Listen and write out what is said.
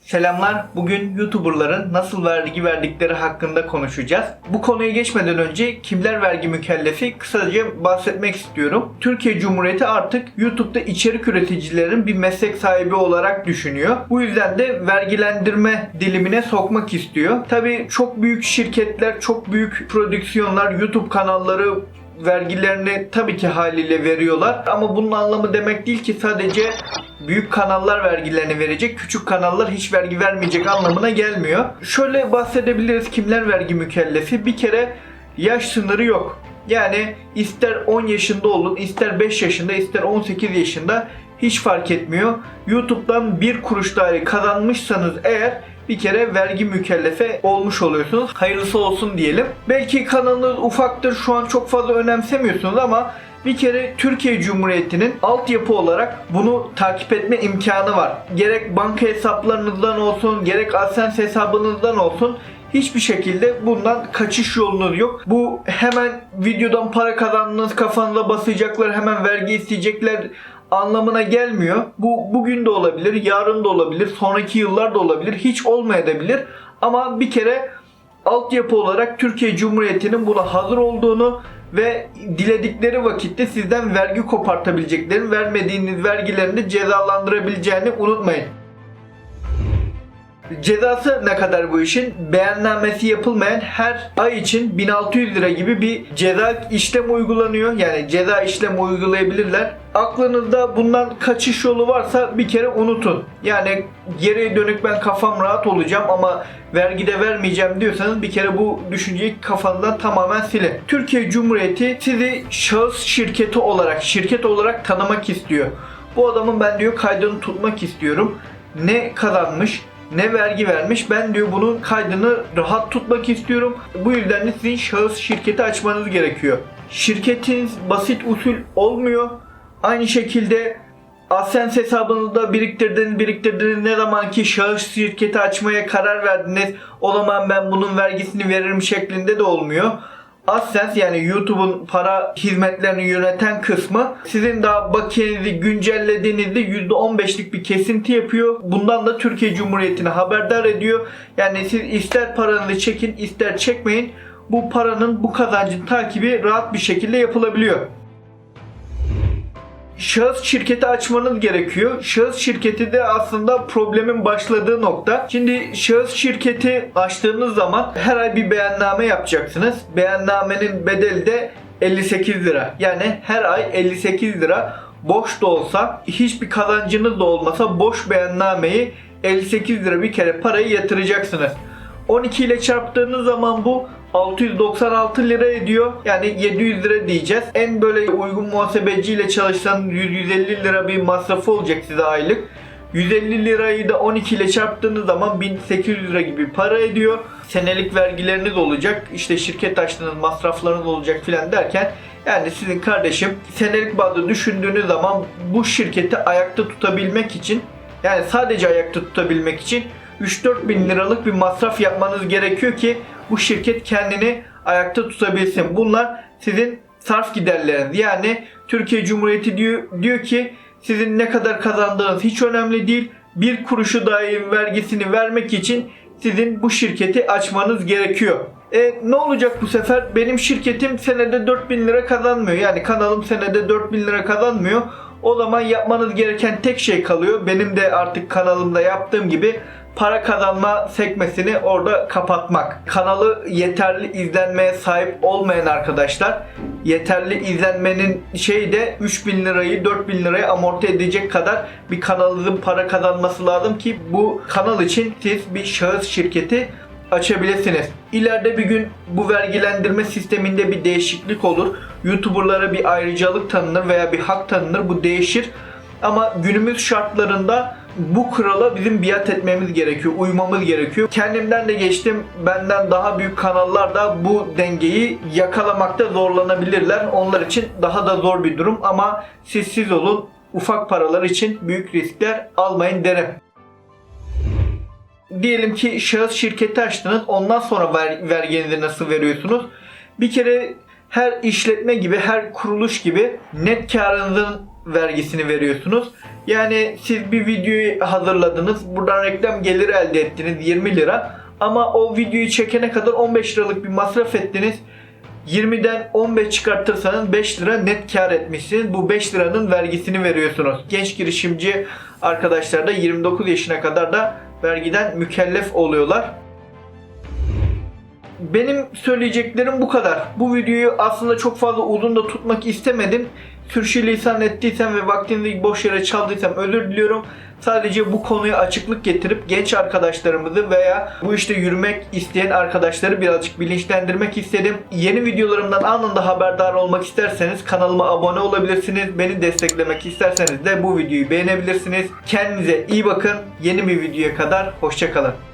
Selamlar. Bugün YouTuber'ların nasıl vergi verdikleri hakkında konuşacağız. Bu konuya geçmeden önce kimler vergi mükellefi kısaca bahsetmek istiyorum. Türkiye Cumhuriyeti artık YouTube'da içerik üreticilerin bir meslek sahibi olarak düşünüyor. Bu yüzden de vergilendirme dilimine sokmak istiyor. Tabii çok büyük şirketler, çok büyük prodüksiyonlar, YouTube kanalları vergilerini tabii ki haliyle veriyorlar. Ama bunun anlamı demek değil ki sadece büyük kanallar vergilerini verecek, küçük kanallar hiç vergi vermeyecek anlamına gelmiyor. Şöyle bahsedebiliriz kimler vergi mükellefi. Bir kere yaş sınırı yok. Yani ister 10 yaşında olun, ister 5 yaşında, ister 18 yaşında hiç fark etmiyor. YouTube'dan bir kuruş dahi kazanmışsanız eğer bir kere vergi mükellefe olmuş oluyorsunuz. Hayırlısı olsun diyelim. Belki kanalınız ufaktır şu an çok fazla önemsemiyorsunuz ama bir kere Türkiye Cumhuriyeti'nin altyapı olarak bunu takip etme imkanı var. Gerek banka hesaplarınızdan olsun, gerek AdSense hesabınızdan olsun hiçbir şekilde bundan kaçış yolunuz yok. Bu hemen videodan para kazandınız kafanıza basacaklar hemen vergi isteyecekler anlamına gelmiyor. Bu bugün de olabilir, yarın da olabilir, sonraki yıllar da olabilir, hiç olmayabilir. Ama bir kere altyapı olarak Türkiye Cumhuriyeti'nin buna hazır olduğunu ve diledikleri vakitte sizden vergi kopartabileceklerini, vermediğiniz vergilerini cezalandırabileceğini unutmayın. Cezası ne kadar bu işin? Beyannamesi yapılmayan her ay için 1600 lira gibi bir ceza işlem uygulanıyor. Yani ceza işlem uygulayabilirler. Aklınızda bundan kaçış yolu varsa bir kere unutun. Yani geriye dönük ben kafam rahat olacağım ama vergide vermeyeceğim diyorsanız bir kere bu düşünceyi kafanızdan tamamen silin. Türkiye Cumhuriyeti sizi şahıs şirketi olarak, şirket olarak tanımak istiyor. Bu adamın ben diyor kaydını tutmak istiyorum. Ne kazanmış, ne vergi vermiş. Ben diyor bunun kaydını rahat tutmak istiyorum. Bu yüzden de sizin şahıs şirketi açmanız gerekiyor. Şirketiniz basit usul olmuyor. Aynı şekilde AdSense hesabınızda biriktirdiniz biriktirdiniz ne zaman ki şahıs şirketi açmaya karar verdiniz o zaman ben bunun vergisini veririm şeklinde de olmuyor. AdSense yani YouTube'un para hizmetlerini yöneten kısmı sizin daha bakiyenizi güncellediğinizde %15'lik bir kesinti yapıyor. Bundan da Türkiye Cumhuriyeti'ni haberdar ediyor. Yani siz ister paranızı çekin ister çekmeyin bu paranın bu kazancın takibi rahat bir şekilde yapılabiliyor şahıs şirketi açmanız gerekiyor. Şahıs şirketi de aslında problemin başladığı nokta. Şimdi şahıs şirketi açtığınız zaman her ay bir beyanname yapacaksınız. Beyannamenin bedeli de 58 lira. Yani her ay 58 lira boş da olsa hiçbir kazancınız da olmasa boş beyannameyi 58 lira bir kere parayı yatıracaksınız. 12 ile çarptığınız zaman bu 696 lira ediyor. Yani 700 lira diyeceğiz. En böyle uygun muhasebeciyle çalışsan 100-150 lira bir masrafı olacak size aylık. 150 lirayı da 12 ile çarptığınız zaman 1800 lira gibi para ediyor. Senelik vergileriniz olacak. İşte şirket açtığınız masraflarınız olacak filan derken yani sizin kardeşim senelik bazda düşündüğünüz zaman bu şirketi ayakta tutabilmek için yani sadece ayakta tutabilmek için 3-4 bin liralık bir masraf yapmanız gerekiyor ki bu şirket kendini ayakta tutabilsin. Bunlar sizin sarf giderleriniz. Yani Türkiye Cumhuriyeti diyor, diyor ki sizin ne kadar kazandığınız hiç önemli değil. Bir kuruşu dahi vergisini vermek için sizin bu şirketi açmanız gerekiyor. E ne olacak bu sefer? Benim şirketim senede 4000 lira kazanmıyor. Yani kanalım senede 4000 lira kazanmıyor. O zaman yapmanız gereken tek şey kalıyor. Benim de artık kanalımda yaptığım gibi para kazanma sekmesini orada kapatmak. Kanalı yeterli izlenmeye sahip olmayan arkadaşlar yeterli izlenmenin şeyi de 3000 lirayı 4000 liraya amorti edecek kadar bir kanalınızın para kazanması lazım ki bu kanal için siz bir şahıs şirketi açabilirsiniz. İleride bir gün bu vergilendirme sisteminde bir değişiklik olur. YouTuber'lara bir ayrıcalık tanınır veya bir hak tanınır. Bu değişir. Ama günümüz şartlarında bu kurala bizim biat etmemiz gerekiyor, uymamız gerekiyor. Kendimden de geçtim, benden daha büyük kanallar da bu dengeyi yakalamakta zorlanabilirler. Onlar için daha da zor bir durum ama siz siz olun, ufak paralar için büyük riskler almayın derim. Diyelim ki şahıs şirketi açtınız, ondan sonra ver, verginizi nasıl veriyorsunuz? Bir kere her işletme gibi, her kuruluş gibi net karınızın vergisini veriyorsunuz. Yani siz bir videoyu hazırladınız. Buradan reklam geliri elde ettiniz 20 lira. Ama o videoyu çekene kadar 15 liralık bir masraf ettiniz. 20'den 15 çıkartırsanız 5 lira net kar etmişsiniz. Bu 5 liranın vergisini veriyorsunuz. Genç girişimci arkadaşlar da 29 yaşına kadar da vergiden mükellef oluyorlar. Benim söyleyeceklerim bu kadar. Bu videoyu aslında çok fazla uzun da tutmak istemedim. Sürçülisan ettiysem ve vaktinizi boş yere çaldıysam özür diliyorum. Sadece bu konuya açıklık getirip genç arkadaşlarımızı veya bu işte yürümek isteyen arkadaşları birazcık bilinçlendirmek istedim. Yeni videolarımdan anında haberdar olmak isterseniz kanalıma abone olabilirsiniz. Beni desteklemek isterseniz de bu videoyu beğenebilirsiniz. Kendinize iyi bakın. Yeni bir videoya kadar hoşçakalın.